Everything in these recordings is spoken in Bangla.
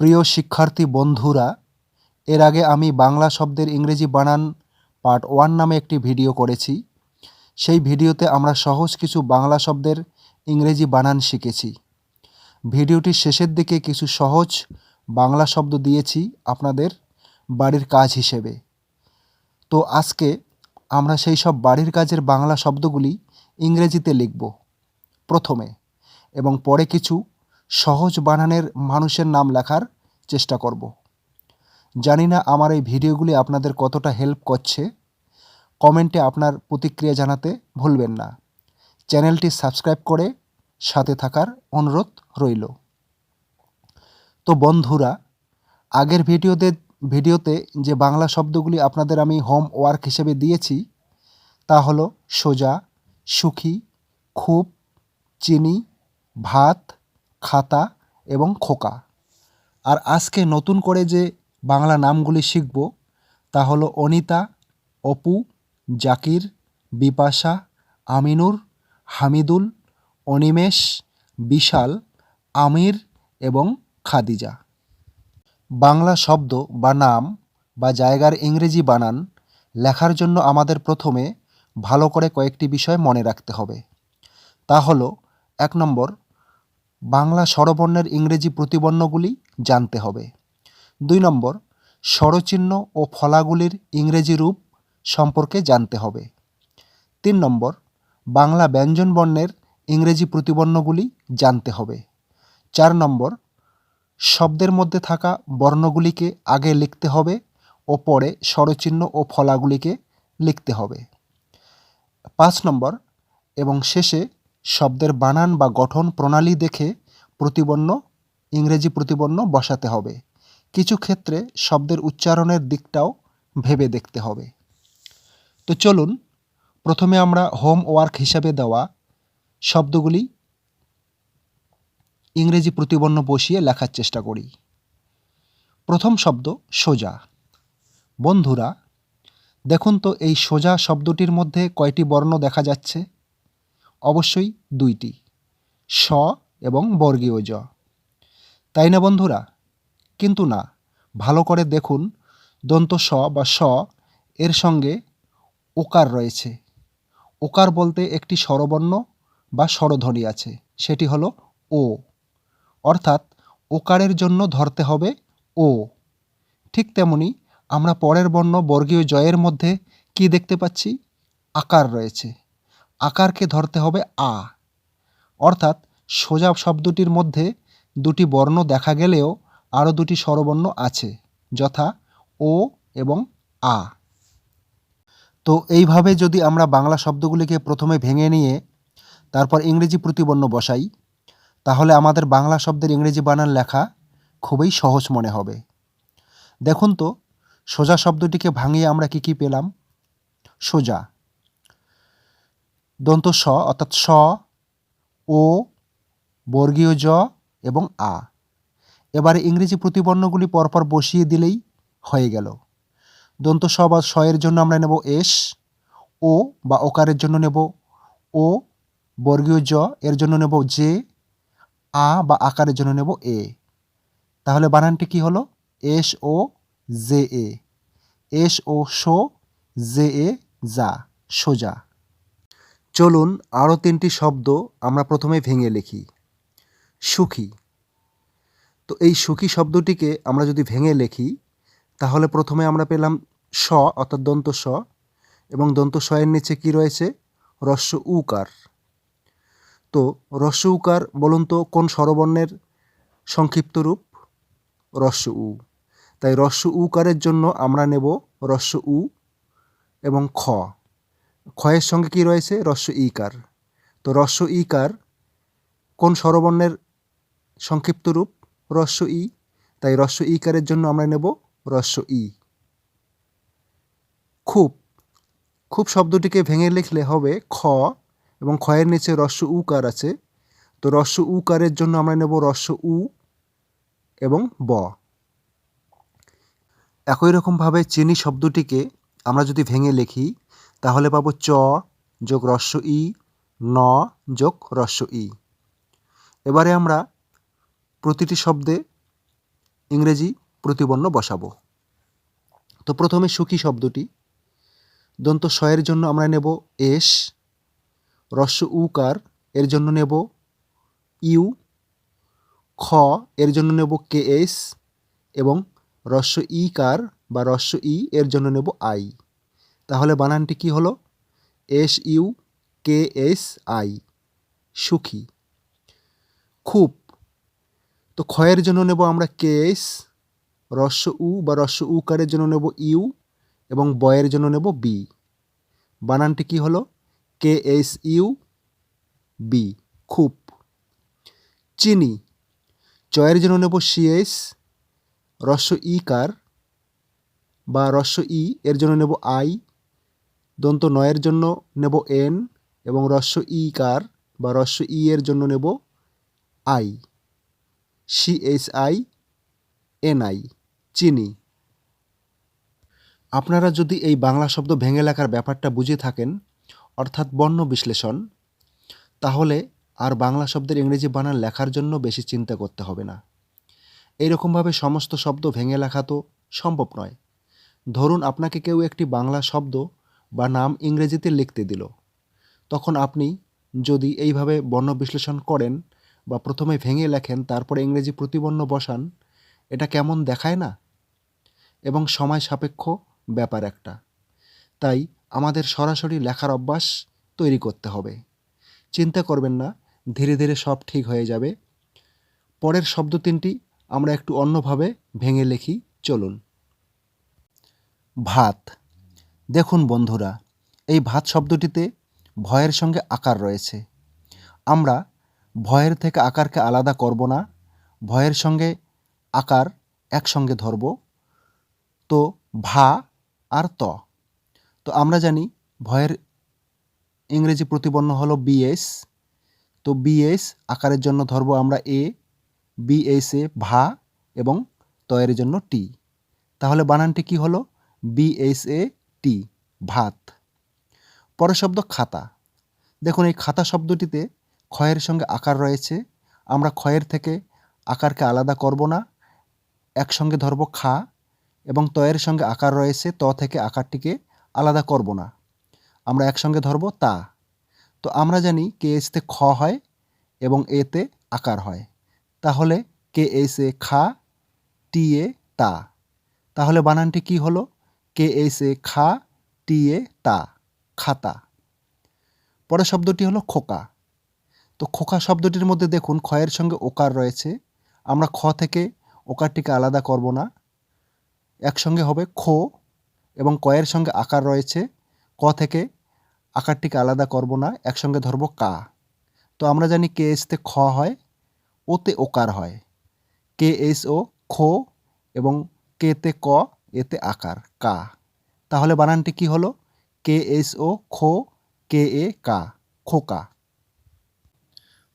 প্রিয় শিক্ষার্থী বন্ধুরা, এর আগে আমি বাংলা শব্দের ইংরেজি বানান পার্ট ওয়ান নামে একটি ভিডিও করেছি। সেই ভিডিওতে আমরা সহজ কিছু বাংলা শব্দের ইংরেজি বানান শিখেছি। ভিডিওটির শেষের দিকে কিছু সহজ বাংলা শব্দ দিয়েছি আপনাদের বাড়ির কাজ হিসেবে। তো আজকে আমরা সেই সব বাড়ির কাজের বাংলা শব্দগুলি ইংরেজিতে লিখব। প্রথমে এবং পরে কিছু সহজ বানানের মানুষের নাম লেখার চেষ্টা করব। জানি না আমার এই ভিডিওগুলি আপনাদের কতটা হেল্প করছে। কমেন্টে আপনার প্রতিক্রিয়া জানাতে ভুলবেন না। চ্যানেলটি সাবস্ক্রাইব করে সাথে থাকার অনুরোধ রইল। তো বন্ধুরা, আগের ভিডিওতে ভিডিওতে যে বাংলা শব্দগুলি আপনাদের আমি হোম ওয়ার্ক হিসেবে দিয়েছি, তা হলো সোজা, সুখী, খুব, চিনি, ভাত খাতা এবং খোকা। আর আজকে নতুন করে যে বাংলা নামগুলি শিখব, তা হলো অনিতা, অপু, জাকির, বিপাশা, আমিনুর, হামিদুল, অনিমেষ, বিশাল, আমির এবং খাদিজা। বাংলা শব্দ বা নাম বা জায়গার ইংরেজি বানান লেখার জন্য আমাদের প্রথমে ভালো করে কয়েকটি বিষয় মনে রাখতে হবে। তা হলো, এক নম্বর বাংলা স্বরবর্ণের ইংরেজি প্রতিবর্ণগুলি জানতে হবে। দুই নম্বর, স্বরচিহ্ন ও ফলাগুলির ইংরেজি রূপ সম্পর্কে জানতে হবে। তিন নম্বর, বাংলা ব্যঞ্জনবর্ণের ইংরেজি প্রতিবর্ণগুলি জানতে হবে। চার নম্বর, শব্দের মধ্যে থাকা বর্ণগুলিকে আগে লিখতে হবে ও পরে স্বরচিহ্ন ও ফলাগুলিকে লিখতে হবে। পাঁচ নম্বর এবং শেষে শব্দের বানান বা গঠন প্রণালী দেখে প্রতিবর্ণ, ইংরেজি প্রতিবর্ণ বসাতে হবে। কিছু ক্ষেত্রে শব্দের উচ্চারণের দিকটাও ভেবে দেখতে হবে। তো চলুন, প্রথমে আমরা হোমওয়ার্ক হিসাবে দেওয়া শব্দগুলি ইংরেজি প্রতিবর্ণ বসিয়ে লেখার চেষ্টা করি। প্রথম শব্দ, সোজা। বন্ধুরা, দেখুন তো এই সোজা শব্দটির মধ্যে কয়টি বর্ণ দেখা যাচ্ছে। অবশ্যই দুইটি, স এবং বর্গীয় জ। তাই না বন্ধুরা? কিন্তু না, ভালো করে দেখুন দন্ত স বা স এর সঙ্গে ওকার রয়েছে। ওকার বলতে একটি স্বরবর্ণ বা স্বরধ্বনি আছে, সেটি হলো ও। অর্থাৎ ওকারের জন্য ধরতে হবে ও। ঠিক তেমনি আমরা পরের বর্ণ বর্গীয় জয়ের মধ্যে কি দেখতে পাচ্ছি? আকার রয়েছে। আকারকে ধরতে হবে আ। অর্থাৎ সোজা শব্দটির মধ্যে দুটি বর্ণ দেখা গেলেও আরও দুটি স্বরবর্ণ আছে, যথা ও এবং আ। তো এইভাবে যদি আমরা বাংলা শব্দগুলিকে প্রথমে ভেঙে নিয়ে তারপর ইংরেজি প্রতিবর্ণ বসাই, তাহলে আমাদের বাংলা শব্দের ইংরেজি বানান লেখা খুবই সহজ মনে হবে। দেখুন তো, সোজা শব্দটিকে ভাঙিয়ে আমরা কি কি পেলাম? সোজা। দন্ত স অর্থাৎ স, ও, বর্গীয় জ এবং আ। এবারে ইংরেজি প্রতিবর্ণগুলি পরপর বসিয়ে দিলেই হয়ে গেল। দন্ত স বা স এর জন্য আমরা নেব এস, ও বা ওকারের জন্য নেব ও, বর্গীয় জ এর জন্য নেব জে, আ বা আকারের জন্য নেব এ। তাহলে বানানটি কি হলো? S, O, J, A. S, O show J, A, যা, সোজা। চলুন আরও তিনটি শব্দ আমরা প্রথমে ভেঙে লিখি। সুখী। তো এই সুখী শব্দটিকে আমরা যদি ভেঙে লিখি, তাহলে প্রথমে আমরা পেলাম স, অর্থাৎ দন্ত স, এবং দন্ত স এর নিচে কি রয়েছে? রস্য উকার। তো রস্য উকার বলুন তো কোন স্বরবর্ণের সংক্ষিপ্ত রূপ? রস্য উ। তাই রস্য উকারের জন্য আমরা নেব রস্য উ এবং খ। ক্ষয়ের সঙ্গে কি রয়েছে? রস্য ইকার। তো রস্য ইকার কোন স্বরবর্ণের সংক্ষিপ্ত রূপ? রস্য ই। তাই রস্য ইকারের জন্য আমরা নেব রস্য ই। খুব খুব শব্দটিকে ভেঙে লিখলে হবে খ এবং ক্ষয়ের নিচে রস্য উকার আছে। তো রস্য উকারের জন্য আমরা নেব রস্য উ এবং ব। একই রকমভাবে চিনি শব্দটিকে আমরা যদি ভেঙে লিখি তাহলে পাবো চ যোগ রস্য ই, ন যোগ রস্য ই। এবারে আমরা প্রতিটি শব্দে ইংরেজি প্রতিবর্ণ বসাবো। তো প্রথমে সুখী শব্দটি, দন্ত শয়ের জন্য আমরা নেব এস রস্য উকার এর জন্য নেব ইউ, খ এর জন্য নেব কে এস এবং রস্য ই কার বা রস্য ই এর জন্য নেব আই। তাহলে বানানটি কি হলো? S U K S I সুখী। খুব। তো ক্ষয়ের জন্য নেব আমরা কে এস রস্য উ বা রস্য উকারের জন্য নেব ইউ এবং বয়ের জন্য নেব বি। বানানটি কি হলো? কে এস ইউ বি খুব। চিনি। চয়ের জন্য নেব সিএস রস্য ই কার বা রস্য ই এর জন্য নেব আই দন্ত নয়ের জন্য নেব এন এবং রস্য ই কার বা রস্য ই এর জন্য নেব I, C H I, N I, চিনি। আপনারা যদি এই বাংলা শব্দ ভেঙে লেখার ব্যাপারটা বুঝে থাকেন, অর্থাৎ বর্ণ বিশ্লেষণ, তাহলে আর বাংলা শব্দের ইংরেজি বানান লেখার জন্য বেশি চিন্তা করতে হবে না। এইরকমভাবে সমস্ত শব্দ ভেঙে লেখা তো সম্ভব নয়। ধরুন আপনাকে কেউ একটি বাংলা শব্দ বা নাম ইংরেজিতে লিখতে দিল। তখন আপনি যদি এইভাবে বর্ণ বিশ্লেষণ করেন বা প্রথমে ভেঙে লেখেন, তারপরে ইংরেজি প্রতিবর্ণ বসান, এটা কেমন দেখায় না? এবং সময় সাপেক্ষ ব্যাপার একটা। তাই আমাদের সরাসরি লেখার অভ্যাস তৈরি করতে হবে। চিন্তা করবেন না, ধীরে ধীরে সব ঠিক হয়ে যাবে। পরের শব্দ তিনটি আমরা একটু অন্যভাবে ভেঙে লিখি, চলুন। ভাত দেখুন বন্ধুরা, এই ভাত শব্দটিতে ভয়ের সঙ্গে আকার রয়েছে। আমরা ভয়ের থেকে আকারকে আলাদা করব না, ভয়ের সঙ্গে আকার একসঙ্গে ধরব। তো ভা আর ত। তো আমরা জানি ভয়ের ইংরেজি প্রতিবর্ণ হলো বিএস তো বিএস আকারের জন্য ধরবো আমরা এ বিএস এ ভা এবং তয়ের জন্য টি তাহলে বানানটি কি হলো? বিএস এ টি ভাত পরের শব্দ খাতা। দেখুন, এই খাতা শব্দটিতে ক্ষয়ের সঙ্গে আকার রয়েছে। আমরা ক্ষয়ের থেকে আকারকে আলাদা করব না। একসঙ্গে ধরব খা এবং তয়ের সঙ্গে আকার রয়েছে। ত থেকে আকারটিকে আলাদা করব না। আমরা একসঙ্গে ধরব তা। তো আমরা জানি কে এসতে খ হয় এবং এতে আকার হয়। তাহলে কে এস খা, টি এ তা। তাহলে বানানটি কি হলো? কে এস এ খা, টি এ তা, খাতা। পরের শব্দটি হলো খোকা। তো খোকা শব্দটির মধ্যে দেখুন ক্ষয়ের সঙ্গে ওকার রয়েছে। আমরা খ থেকে ওকারটিকে আলাদা করব না। একসঙ্গে হবে খো এবং কয়ের সঙ্গে আকার রয়েছে। ক থেকে আকারটিকে আলাদা করব না, একসঙ্গে ধরব কা। তো আমরা জানি কে এসতে খ হয় ওতে ওকার হয়। কে এস ও, খো এবং কেতে ক এতে আকার, কা। তাহলে বানানটি কি হলো? কে এস ও খো, কে এ কা, খোকা।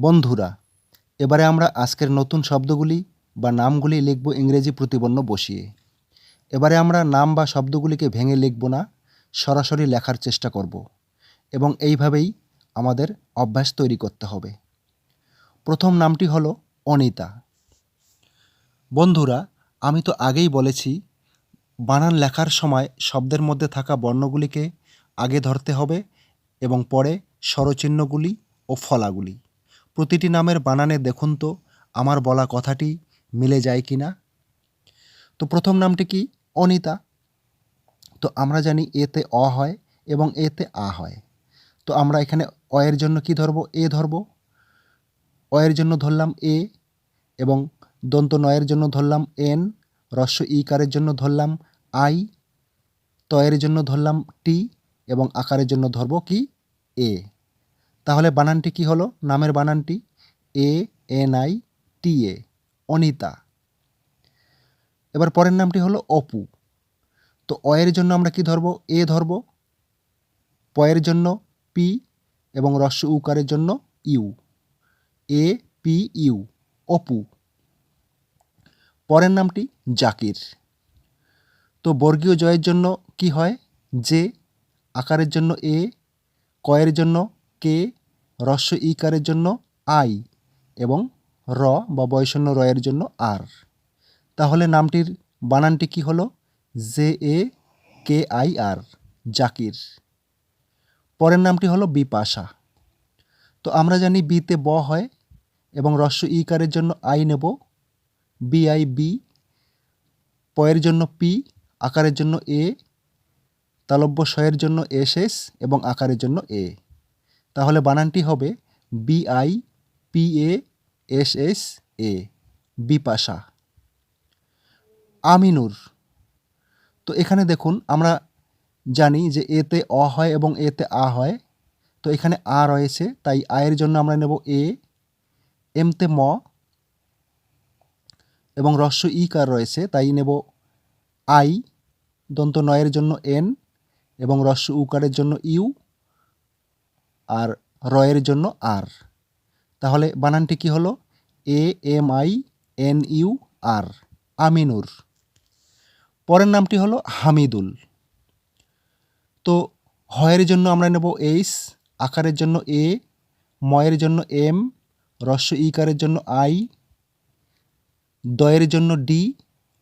বন্ধুরা, এবারে আমরা আজকের নতুন শব্দগুলি বা নামগুলি লিখব ইংরেজি প্রতিবর্ণ বসিয়ে। এবারে আমরা নাম বা শব্দগুলিকে ভেঙে লিখব না, সরাসরি লেখার চেষ্টা করব এবং এইভাবেই আমাদের অভ্যাস তৈরি করতে হবে। প্রথম নামটি হলো অনিতা। বন্ধুরা, আমি তো আগেই বলেছি বানান লেখার সময় শব্দের মধ্যে থাকা বর্ণগুলিকে আগে ধরতে হবে এবং পরে স্বরচিহ্নগুলি ও ফলাগুলি। প্রতিটি নামের বানানে দেখুন তো, আমার বলা কথাটি মিলে যায় কি না তো প্রথম নামটি কি? অনিতা। তো আমরা জানি এতে অ হয় এবং এতে আ হয়। তো আমরা এখানে অয়ের জন্য কি ধরব? এ ধরব। অয়ের জন্য ধরলাম এ এবং দন্ত নয়ের জন্য ধরলাম এন। রস্য ইকারের জন্য ধরলাম আই, তয়ের জন্য ধরলাম টি, এবং আকারের জন্য ধরব কি এ। তাহলে বানানটি কি হলো? নামের বানানটি A, N, I, T, A, Anita. এবার পরের নামটি হলো অপু। তো অয়ের জন্য আমরা কি ধরব? এ ধরব। পয়ের জন্য পি, এবং রস্য উকারের জন্য U. A, P, U, Apu. পরের নামটি জাকির। তো বর্গীয় জয়ের জন্য কি হয়? যে আকারের জন্য এ, কয়ের জন্য কে, রস্য ইকারের জন্য আই এবং র বা বয়শূন্য রয়ের জন্য আর। তাহলে নামটির বানানটি কি হলো? J, A, K, I, R, Zakir. পরের নামটি হলো বিপাশা তো আমরা জানি বিতে ব হয় এবং রস্য ইকারের জন্য আই নেব। বি আই বি পয়ের জন্য পি, আকারের জন্য এ, তালব্য শয়ের জন্য এস এস এবং আকারের জন্য এ। তাহলে বানানটি হবে B I P A S S A Bipasha Aminur. তো এখানে দেখুন, আমরা জানি যে এতে অ হয় এবং এতে আ হয়। তো এখানে আ রয়েছে, তাই আয়ের জন্য আমরা নেব এ এমতে ম এবং রস্য ই কার রয়েছে, তাই নেব আই, দন্ত নয়ের জন্য এন এবং রস্য উকারের জন্য ইউ আর রয়ের জন্য আর। তাহলে বানানটি কি হলো? A, M, I, N, U, R. Aminur. পরের নামটি হলো হামিদুল। তো হয়ের জন্য আমরা নেব এইস আকারের জন্য এ, ময়ের জন্য এম রস্য ইকারের জন্য আই দয়ের জন্য ডি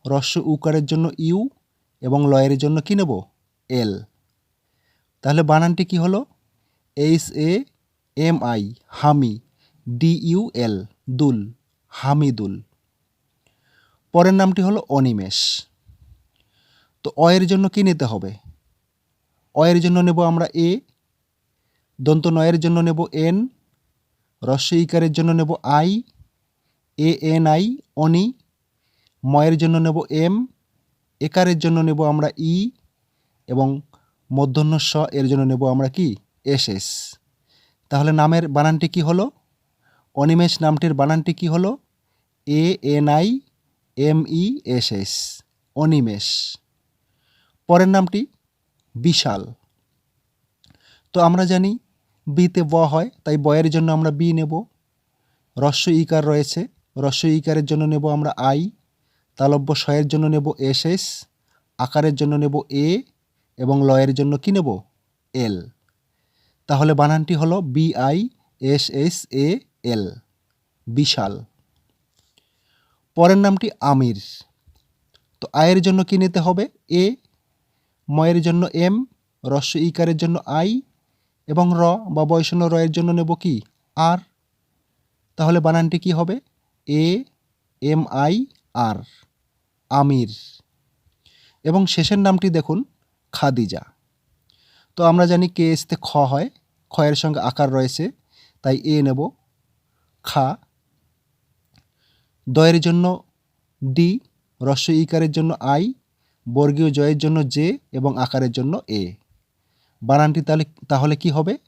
রস্য উকারের জন্য ইউ এবং লয়ের জন্য কি নেব? এল। তাহলে বানানটি কি হলো? এইচ এ এম আই হামি ডি ইউ এল দুল, হামিদুল। পরের নামটি হলো অনিমেষ। তো অয়ের জন্য কি নিতে হবে? অয়ের জন্য নেব আমরা এ, দন্ত নয়ের জন্য নেব এন রস্য ইকারের জন্য নেব আই এ এন আই অনি, ময়ের জন্য নেব এম, একারের জন্য নেব আমরা ই, এবং মধ্যন্য স এর জন্য নেব আমরা কি? S S. তাহলে নামের বানানটি কি হলো? অনিমেষ নামটির বানানটি কি হলো? A, N, I, M, E, S S. Animesh. পরের নামটি বিশাল। তো আমরা জানি বিতে ব হয়, তাই বয়ের জন্য আমরা বি নেব। রস্য ইকার রয়েছে। রস্য ইকারের জন্য নেব আমরা আই, তালব্য শয়ের জন্য নেব এস এস, আকারের জন্য নেব এ, এবং লয়ের জন্য কি নেব? এল। তাহলে বানানটি হলো B I S S A L. Bishal. পরের নামটি আমির। তো আয়ের জন্য কি নিতে হবে? এ, ময়ের জন্য এম রস্য ইকারের জন্য আই, এবং র বা বয়সন্য রয়ের জন্য নেব কি? আর। তাহলে বানানটি কি হবে? A M I R Amir. এবং শেষের নামটি দেখুন, খাদিজা। তো আমরা জানি কে এসতে খ হয়। খয়ের সঙ্গে আকার রয়েছে, তাই এ নেব, খা। দয়ের জন্য ডি, রস্য ইকারের জন্য আই, বর্গীয় জয়ের জন্য জে এবং আকারের জন্য এ। বানানটি তাহলে তাহলে কি হবে?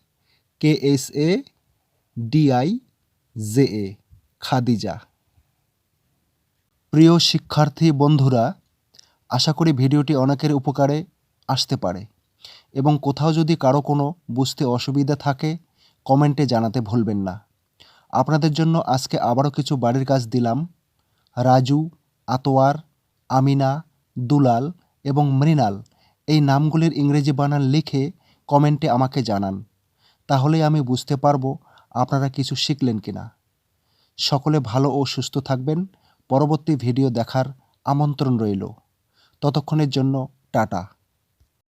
K S A, D I, J A, Khadija. প্রিয় শিক্ষার্থী বন্ধুরা, আশা করি ভিডিওটি অনেকের উপকারে আসতে পারে এবং কোথাও যদি কারও কোনো বুঝতে অসুবিধা থাকে, কমেন্টে জানাতে ভুলবেন না। আপনাদের জন্য আজকে আবারও কিছু বাড়ির কাজ দিলাম। রাজু, আতোয়ার, আমিনা, দুলাল এবং মৃণাল এই নামগুলির ইংরেজি বানান লিখে কমেন্টে আমাকে জানান। তাহলেই আমি বুঝতে পারব আপনারা কিছু শিখলেন কিনা। সকলে ভালো ও সুস্থ থাকবেন। পরবর্তী ভিডিও দেখার আমন্ত্রণ রইল। ততক্ষণের জন্য টাটা।